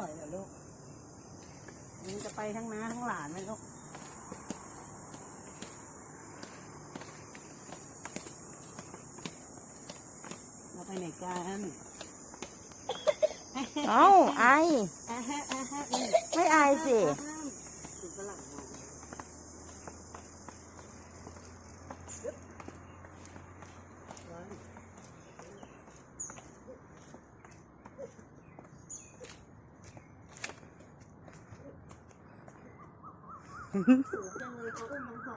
ไหวเหรอลูกมันจะไปทั้งน้าทั้งหลานไหมลูกเราไปไหนกันเอ้าไออะฮะอะฮะนี่ไม่อายสิห้ามดูฝรั่งมองยึบไว้ สูงจังเลยเขาอุ้มน้องพอ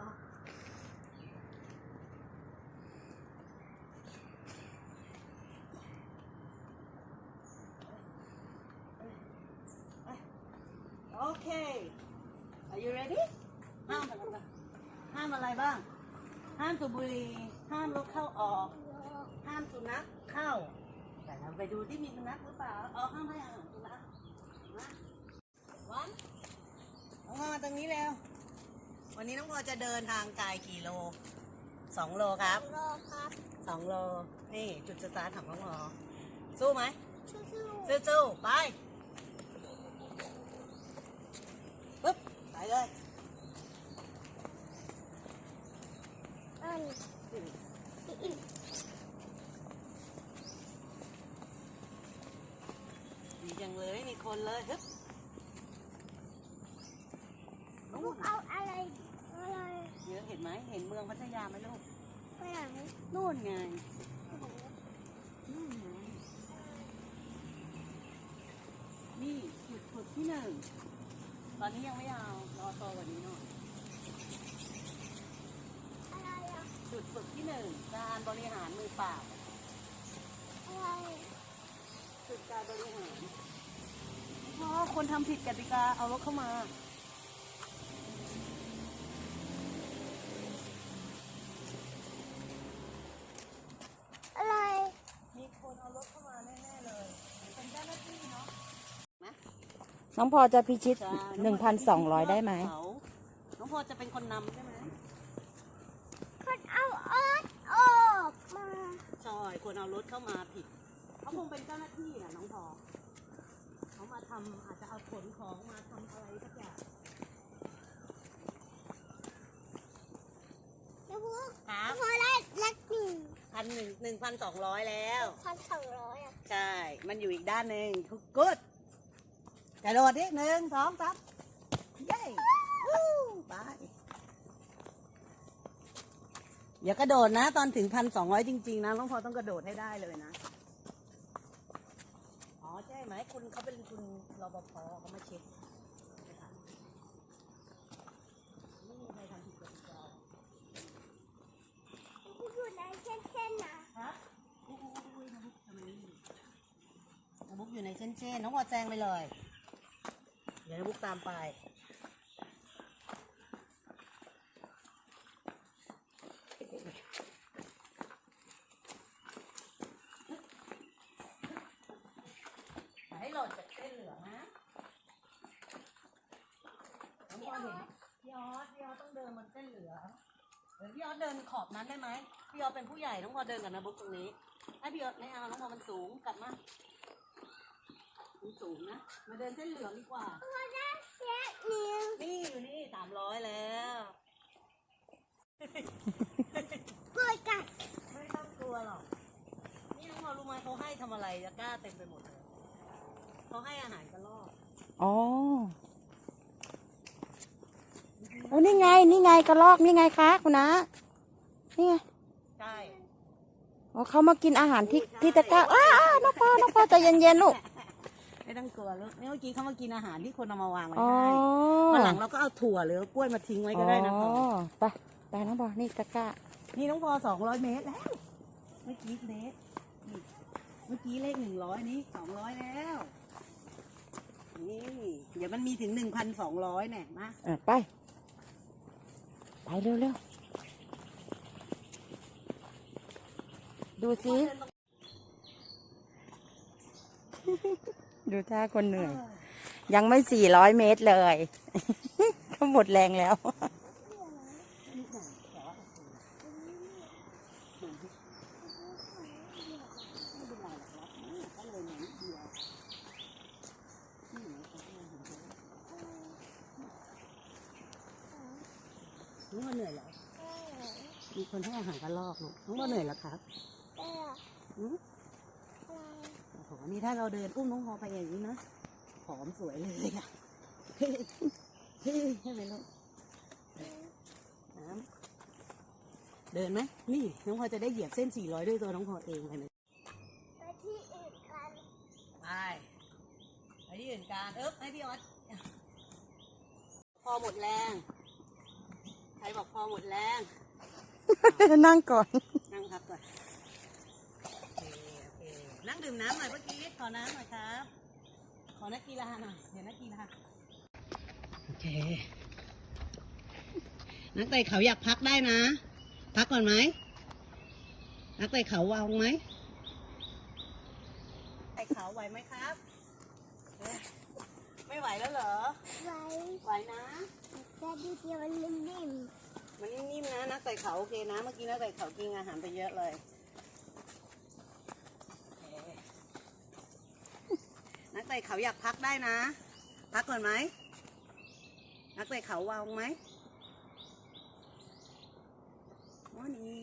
โอเค Are you ready ห้ามอะไรบ้างห้ามอะไรบ้าง ห้ามสูบบุหรี่ห้ามรถเข้าออก ห้ามสุนัขเข้า แต่เราไปดูที่มีสุนัขหรือเปล่าเอาห้ามให้อาหารสุนัขมาวันน้องพอมาตรงนี้แล้ว วันนี้น้องพอจะเดินทางไกลกี่โลสองโลครับรอครับสองโล นี่จุดสตาร์ทของน้องพอสู้ไหมสู้สู้สู้ๆไปปึ๊บไปเลยๆอันอีกดีจังเลยมีคนเลยฮึบลูนู่กนเอาอะไรอะไร เยอะเห็นไหมเห็นเมืองพัทยาไหมลูกไปไหนนู่นไงนู่นไงนี่จุดฝึกที่หนึ่งตอนนี้ยังไม่เอารอโตกว่านี้หน่อยอะไรอะจุดฝึกที่หนึ่งการบริหารมือเปล่าอะไรจุดการบริหารเพราะคนทำผิดกติกาเอารถเข้ามา อะไร มีคนเอารถเข้ามาแน่ๆเลย เป็นเจ้าหน้าที่เนาะ น้องพอจะพิชิตใช่หนึ่งพันสองร้อยได้ไหมเขาน้องพอจะเป็นคนนำใช่ไหมคนเอาออดออกมาใช่คนเอารถเข้ามาผิด เขาคงเป็นเจ้าหน้าที่แหละน้องพอ เขามาทำอาจจะเอาขนของมาทำอะไรสักอย่างแล้วพวกครับพอได้ลักหนึ่งพันหนึ่งหนึ่งพันสองร้อยแล้วพันสองร้อยอะใช่ มันอยู่อีกด้านหนึ่งกูด กระโดดดิหนึ่งสองสามเย้วู้ไปอย่ากระโดดนะ ตอนถึงพันสองร้อยจริง ๆ นะน้องพอต้องกระโดดให้ได้เลยนะ อ๋อใช่ไหมคุณเขาเป็นคุณรปภเขามาเช็คไม่ทันไม่มีใครทำผิดกฎกติกาที่อยู่ในเส้นๆนะครับอุ๊ยอุ๊ยอุ๊ยน้องบุ๊กทำไมไม่อยู่น้องบุ๊กอยู่ในเส้นเส้นน้องวอแจงไปเลยเดี๋ยวน้องบุ๊กตามไปอย่าให้หล่นจากเส้นเหลืองนะน้องพอเห็นพี่ออสพี่ออสต้องเดินบนเส้นเหลืองเดี๋ยวพี่ออสเดินขอบนั้นได้ไหมพี่ออสเป็นผู้ใหญ่น้องพอเดินกับนะบุ๊กตรงนี้ ให้พี่ออสไม่เอาน้องพอมันสูงกลับมามัน สูงนะ มาเดินเส้นเหลืองดีกว่าพอได้เสียหนึ่งนี่อยู่นี่สามร้อยแล้วกล้วยกัดไม่ต้องกลัวหรอก นี่น้องพอรู้ไหมเขาให้ทำอะไรตะกร้าเต็มไปหมดเลยเขาให้อาหารกระรอกอ๋อโอ้นี่ไง นี่ไงกระลอก นี่ไงคะคุณนะนี่ไง ใช่ อ๋อเขามากินอาหารที่ที่ตะกร้าอ้าอ้าน้องพอน้องพอใจเย็นๆลูก ไม่ต้องกลัวลูกนี่เมื่อกี้เขามากินอาหารที่คนเอามาวางไว้อ๋อให้วันหลังเราก็เอาถั่วหรือกล้วยมาทิ้งไว้ก็ได้นะพออ๋อไปไปน้องพอนี่ตะกร้านี่น้องพอสองร้อยเมตรแล้ว เมื่อกี้เมตรนี่เมื่อกี้เลขหนึ่งร้อยนี้สองร้อยแล้ว นี่ เดี๋ยวมันมีถึงหนึ่งพันสองร้อยเนี่ยนะเออไป ไปเร็วๆดูสิ ดูท่าคนเหนื่อย ยังไม่สี่ร้อยเมตรเลย เขาหมดแรงแล้ว น้องว่าเหนื่อยเหรอมีคนให้อาหารกระลอกลูกน้องว่าเหนื่อยเหรอครับ นี่ถ้าเราเดินอุ้มน้องพอไปอย่างนี้นะผอมสวยเลยอะเฮ้ยเฮ้ยใช่ไหมลูกน้ำเดินไหมนี่น้องพอจะได้เหยียบเส้น400ด้วยตัวน้องพอเองเลยนะไปที่อื่นกันไปไปที่อื่นการเอ๊บให้พี่ออสพอหมดแรงใครบอกพอหมดแรงนั่งก่อน นั่งพักก่อน นั่งดื่มน้ำหน่อยเมื่อกี้ขอน้ำหน่อยครับ ขอนักกีฬาหน่อยเดี๋ยวนักกีฬาโอเค นักเตะเขาอยากพักได้นะ พักก่อนไหมนักเตะเขาวางไหมเตะเขาไหวไหมครับเอ๊ะไม่ไหวแล้วเหรอไว้ไหวนะแต่ดูเดียวมันนิ่มมันนิ่มๆนะนักเตะเขาโอเคนะ เมื่อกี้นักเตะเขากินอาหารไปเยอะเลยโอเค นักเตะเขาอยากพักได้นะ พักก่อนไหม นักเตะเขาวางไหมมอนี่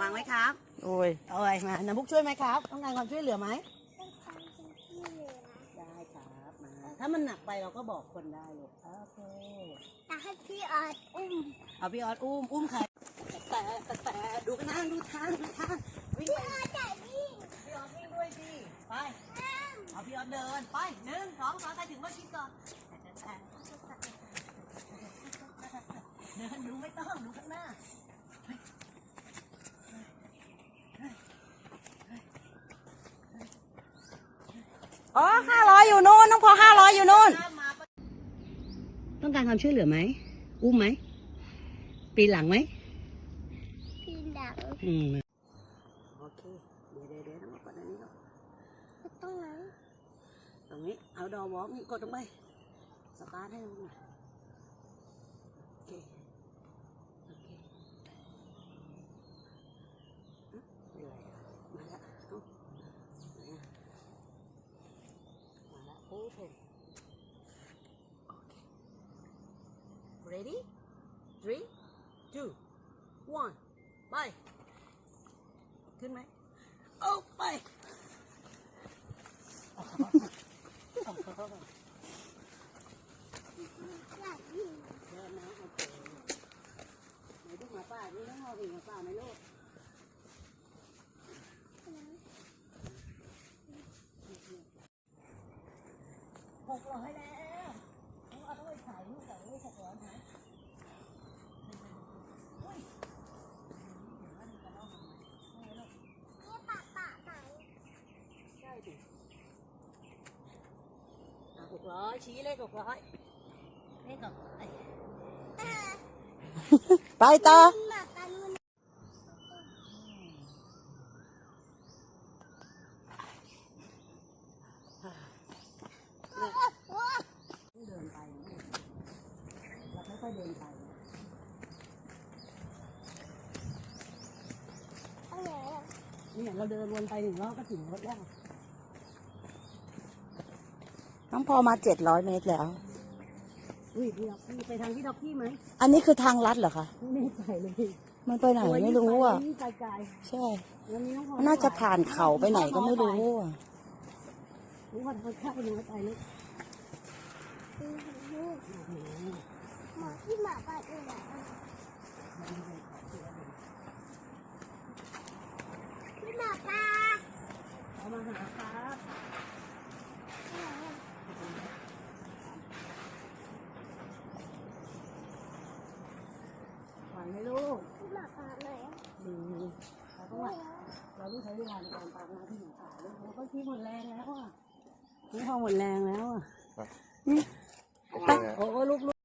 วางไหมครับ โอ้ยเอาไว้มาน้ำบุกช่วยไหมครับ ต้องการความช่วยเหลือไหมๆต้องทำเป็นที่เหลือได้ครับมา ถ้ามันหนักไปเราก็บอกคนได้ลูกโอเคแต่ให้พี่ออดอุ้ม เอาพี่ออสอุ้ม อุ้มใครแต่แต่แต่ดูกันนะดูทางดูทางวิ่งไปพี่ออดจะวิ่งพี่ออสวิ่งด้วยสิ ไป เอาพี่ออสเดิน ไปหนึ่งสองสามใครถึงว่าชิดก่อนเดินดูไม่ต้องดูข้างหน้าอ๋อห้าร้อยอยู่นู่นน้องพอห้าร้อยอยู่นู่น ต้องการความช่วยเหลือไหม อุ้มไหม ปีนหลังไหมพี่ดัง อืม โอเค เดี๋ยวเดี๋ยวเดี๋ยวต้องมากดอันนี้ก่อนก็ต้องนั้นตรงนี้เอาดอวอล์กนี่ กดลงไปสตาร์ทให้ลงมาโอเคโอเคอ๊ะเป็นไรอะมาละเอ้าไหนอะมาละโอเค ready three two one ไปขึ้นไหมเอาไป อยากวิ่งเดินนะโอเคไหนลูกหมาป่านี่ต้องมองอีกหมาป่าไหมลูกหกร้อยแล้วต้องเอาด้วยขายลูกแต่ลูกหกร้อยนะอุ้ยเห็นว่ป่าป่าไหนใช่สิหกร้อยชี้เลขหกร้อย ไปต่อหมากันมันต้องเดินไปนะเราค่อยๆเดินไปเอาไหนอะเนี่ยเราเดินวนไปหนึ่งรอบก็ถึงรถแล้ว น้องพอมาเจ็ดร้อยเมตรแล้ว อุ้ยพี่ด็อกกี้ไปทางพี่ด็อกกี้ไหมอันนี้คือทางลัดเหรอคะไม่แน่ใจเลยมันไปไหนไม่รู้อะยิ่งไปไกลใช่แล้วนี้น้องพลอยน่าจะผ่านเขาไปไหนก็ไม่รู้อะน้องพลอยเขาเข้าไปน้อยไปลูกอืมหมาที่หมาไปอยู่ไหนอะพี่หมาปลาเอามาหาครับ ไหนอะ ไหวไหม ลูกพี่หมาปลาไหนอะดีเราต้องไหวเราต้องใช้เวลาในการตามหาที่หนูป่าลูกเราก็คิดหมดแรงแล้วอะนี่พอหมดแรงแล้วอะโอเคโอ้ลูก